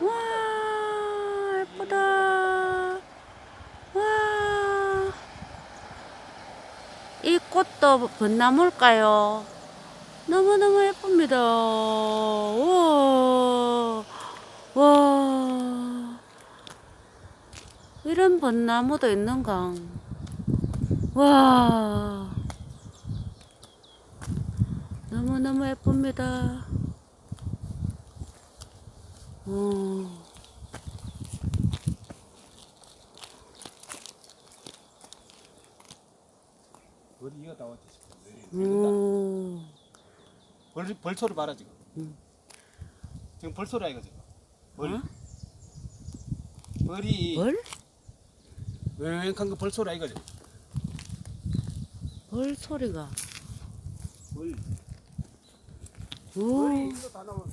와 예쁘다. 와 이 꽃도 벚나무일까요? 너무너무 예쁩니다. 와, 와. 이런 벚나무도 있는가? 와. 너무너무 예쁩니다 오. 어디 이거 다 왔지 싶어. 오. 벌 벌소리 봐라 지금. 음. 지금 벌소리야 이거 지금. 벌. 어? 벌이 벌? 웽한 거 벌소리야 이거 지금. 벌 소리가 벌. 오. 벌이 이거 다. 와.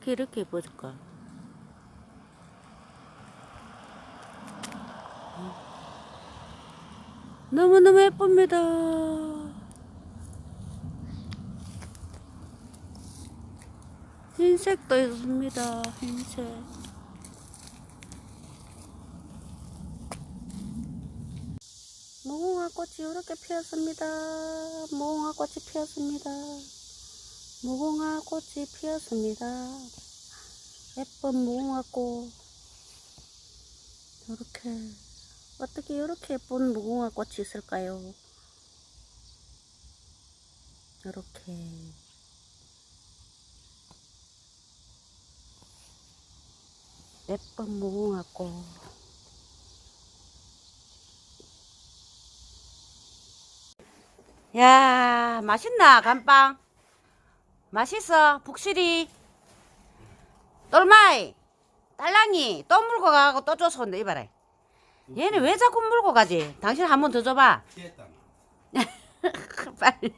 어, 어떻게 이렇게 예뻐질까? 너무너무 예쁩니다. 흰색도 있습니다. 흰색. 무궁화 꽃이 이렇게 피었습니다. 무궁화 꽃이 피었습니다. 무궁화 꽃이 피었습니다. 예쁜 무궁화 꽃. 이렇게 어떻게 이렇게 예쁜 무궁화 꽃이 있을까요? 이렇게 예쁜 무궁화 꽃. 야, 맛있나, 감빵? 맛있어, 북실이. 똘마이, 딸랑이, 또 물고 가고 또 줘서 온다, 이봐라. 얘는 왜 자꾸 물고 가지? 당신 한 번 더 줘봐. 빨리.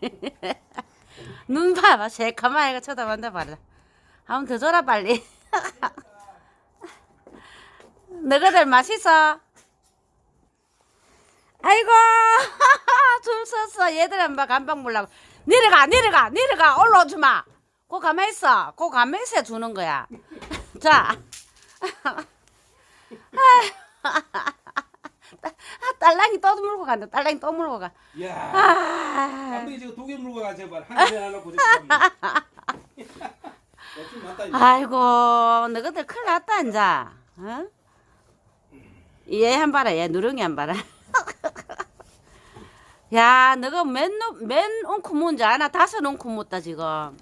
눈 봐봐, 애가 쳐다본다, 봐라. 한번 더 줘라, 빨리. 너희들 맛있어? 아이고, 줄 섰어. 얘들 한번 감방 물라고. 내려가, 내려가, 내려가. 올라오지 마. 고 가만히 있어. 고 가만히 있어 주는 거야. 자. 아, 딸랑이 또 물고 간다. 딸랑이 또 물고 가. 야. 아, 감독이 지금 두개 물고 가 제발 한개 하나 고집. 욕심 많다 이거. 아이고, 너희들 큰일 났다, 이제. 어? 얘 한 봐라, 얘 누렁이 한 봐라. 야, 너가 맨, 누- 맨 웅크 문지 아나 다섯 웅크 묻다, 지금. 안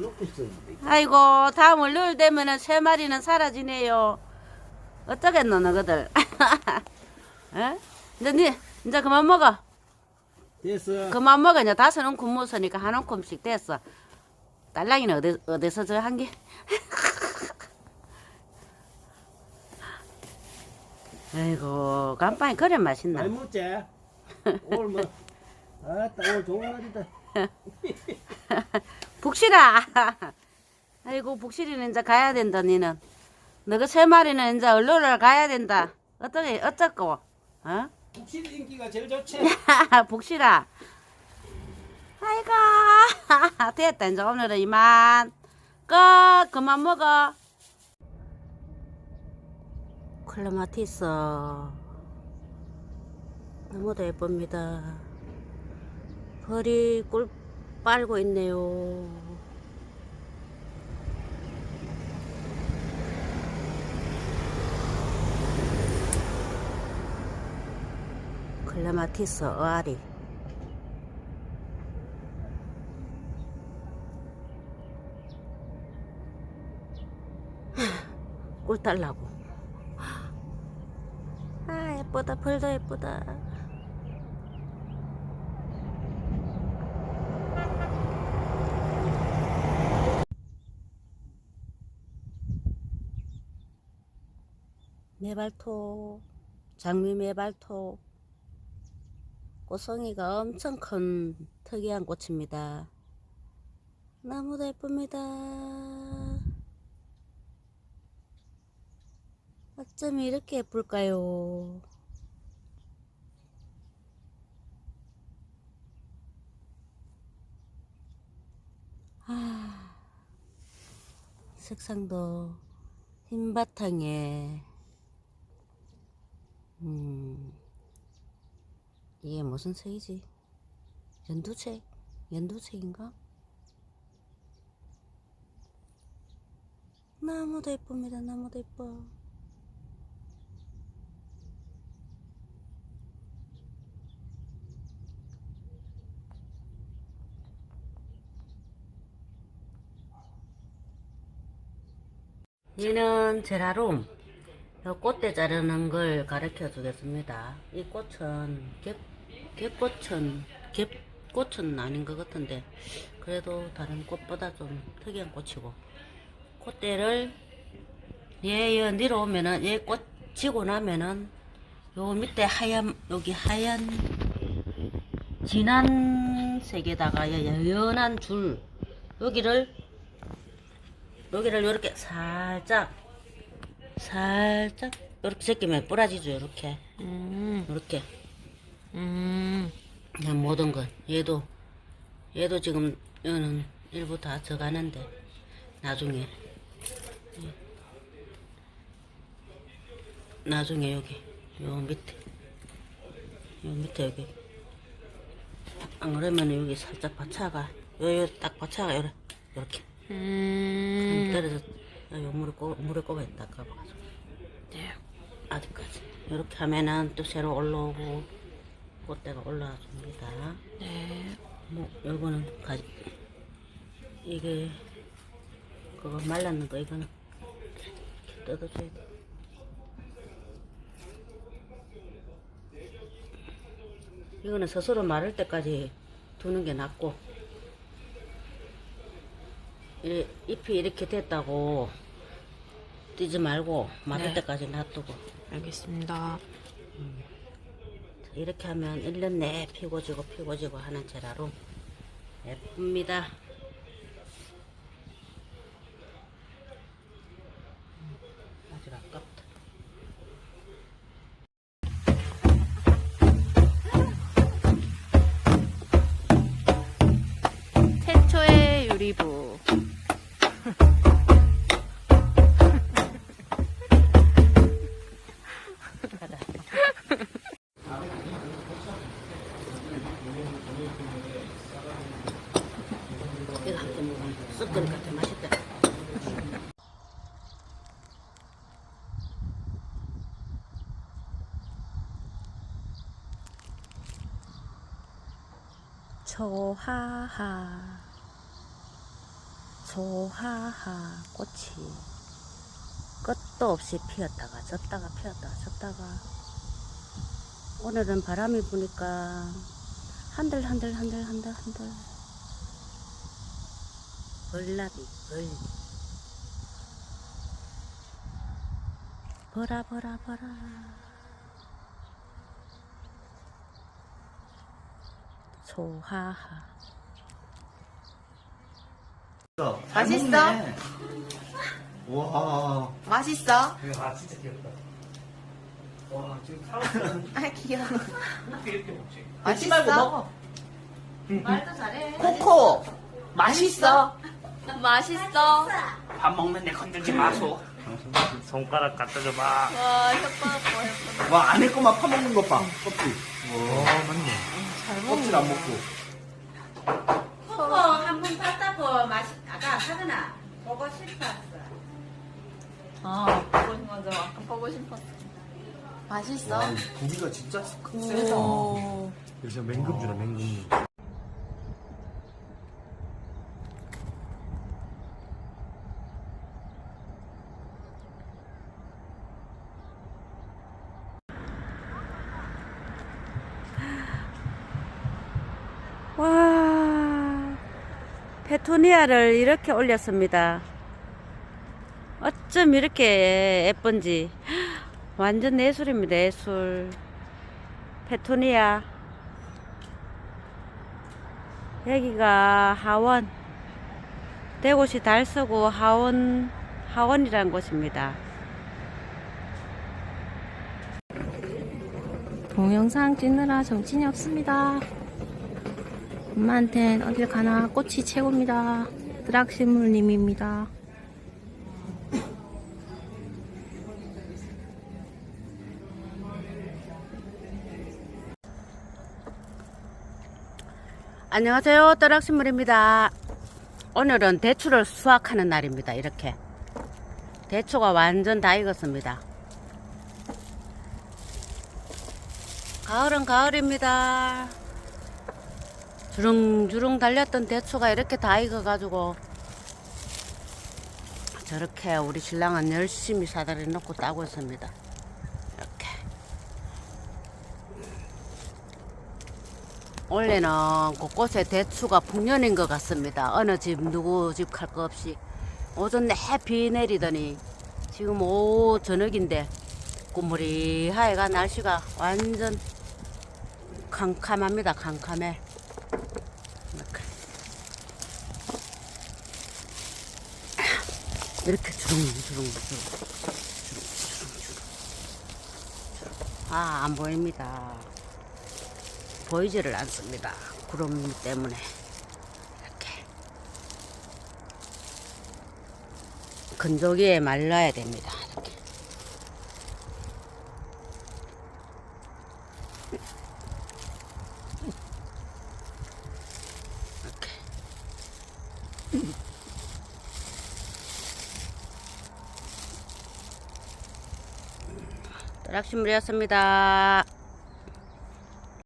놓고 있었는데. 아이고, 다음 월요일 되면은 세 마리는 사라지네요. 어쩌겠노, 너희들. 어? 이제 니, 이제 그만 먹어. 됐어. 그만 먹어. 이제 다섯 웅크 묻으니까 한 웅크씩 됐어. 딸랑이는 어디, 어디서 저 한 개? 아이고, 간판이 그래 맛있나? 많이 먹지? 오늘 뭐, 아따, 오늘 좋은 날이다. 북실아. 아이고 북실이는 이제 가야 된다 니는. 너가 세 마리는 이제 얼로를 가야 된다. 어떻게 어쩌고? 어? 북실 인기가 제일 좋지. 북실아. 아이고 됐다 이제 오늘은 이만 끝 그만 먹어. 클레마티스 너무도 예쁩니다. 벌이 꿀 빨고 있네요. 클레마티스 어아리 꿀 달라고 아 예쁘다 벌도 예쁘다 매발토 장미 매발토 꽃송이가 엄청 큰 특이한 꽃입니다. 나무도 예쁩니다. 어쩜 이렇게 예쁠까요? 아, 색상도 흰 바탕에 음 이게 무슨 색이지? 연두색? 연두색인가? 너무도 예쁩니다. 너무도 예뻐. 얘는 제라룸. 요 꽃대 자르는 걸 가르쳐 주겠습니다. 이 꽃은 겹, 겹꽃은, 겹꽃은 아닌 것 같은데, 그래도 다른 꽃보다 좀 특이한 꽃이고, 꽃대를 얘, 얘 내려 오면은, 얘 꽃 지고 나면은, 요 밑에 하얀, 여기 하얀, 진한 색에다가 연한 줄, 여기를, 여기를 요렇게 살짝, 살짝, 요렇게 제끼면 뿌라지죠, 요렇게. 음, 요렇게. 음, 그냥 모든 것. 얘도, 얘도 지금, 얘는 일부 다 져가는데, 나중에. 예. 나중에 여기, 요 밑에. 요 밑에 여기. 안 그러면 여기 살짝 받쳐가. 요, 요, 딱 받쳐가, 요래. 요렇게. 음. 떨어져, 요 물에 꼽, 물에 있다, 까봐가지고. 네. 아직까지. 이렇게 하면은 또 새로 올라오고, 꽃대가 올라와 줍니다. 네. 뭐 요거는 가지 이게 그거 말랐는 거 이거는 뜯어줘야 돼 이거는 스스로 마를 때까지 두는 게 낫고 이 잎이 이렇게 됐다고 뛰지 말고 마를 네. 때까지 놔두고 알겠습니다. 이렇게 하면 1년 내에 피고 지고 피고 지고 하는 제라로 예쁩니다. 초하하 초하하 꽃이 끝도 없이 피었다가 졌다가 피었다가 졌다가 오늘은 바람이 부니까 한들 한들 한들 한들 한들. 벌나비 벌. 버라 버라 버라 초하하 맛있어? 와. 맛있어? 아 진짜 귀엽다. 와 지금 사왔어. 아, 귀여워. 어떻게 이렇게 먹지? 맛있어? 말도 잘해 코코. 맛있어? 맛있어? 밥 먹는데 건들지 마소. 손가락 갖다 줘봐. 와, 혓바닥. 와 안에 거만 파먹는 것 봐. 껍질. 와 맞네. 잘 껍질 안 먹고. 코코 한번 탔다고 맛이 아까 하더나 보고 싶었어 아, 보고 싶 맞아. 아까 보고 싶었어. 맛있어? 와 고기가 진짜 오. 여기서 맹금 주나 맹금. 와, 페토니아를 이렇게 올렸습니다. 어쩜 이렇게 예쁜지. 완전 예술입니다, 예술. 페토니아. 여기가 하원. 대구시 달서구 하원, 하원이라는 곳입니다. 동영상 찍느라 정신이 없습니다. 엄마한텐 어딜 가나 꽃이 최고입니다. 드락시물님입니다. 안녕하세요. 떠락신물입니다. 오늘은 대추를 수확하는 날입니다. 이렇게. 대추가 완전 다 익었습니다. 가을은 가을입니다. 주릉주릉 달렸던 대추가 이렇게 다 익어가지고 저렇게 우리 신랑은 열심히 사다리 놓고 따고 있습니다. 이렇게. 원래는 곳곳에 대추가 풍년인 것 같습니다. 어느 집 누구 집 갈 거 없이 오전 내 비 내리더니 지금 오후 저녁인데 꾸무리하여가 날씨가 완전 캄캄합니다. 캄캄해. 이렇게. 이렇게 주렁주렁 주렁 아, 안 보입니다. 보이지를 않습니다. 구름 때문에. 이렇게. 건조기에 말라야 됩니다. 이렇게. 이렇게. 떠락신물이었습니다.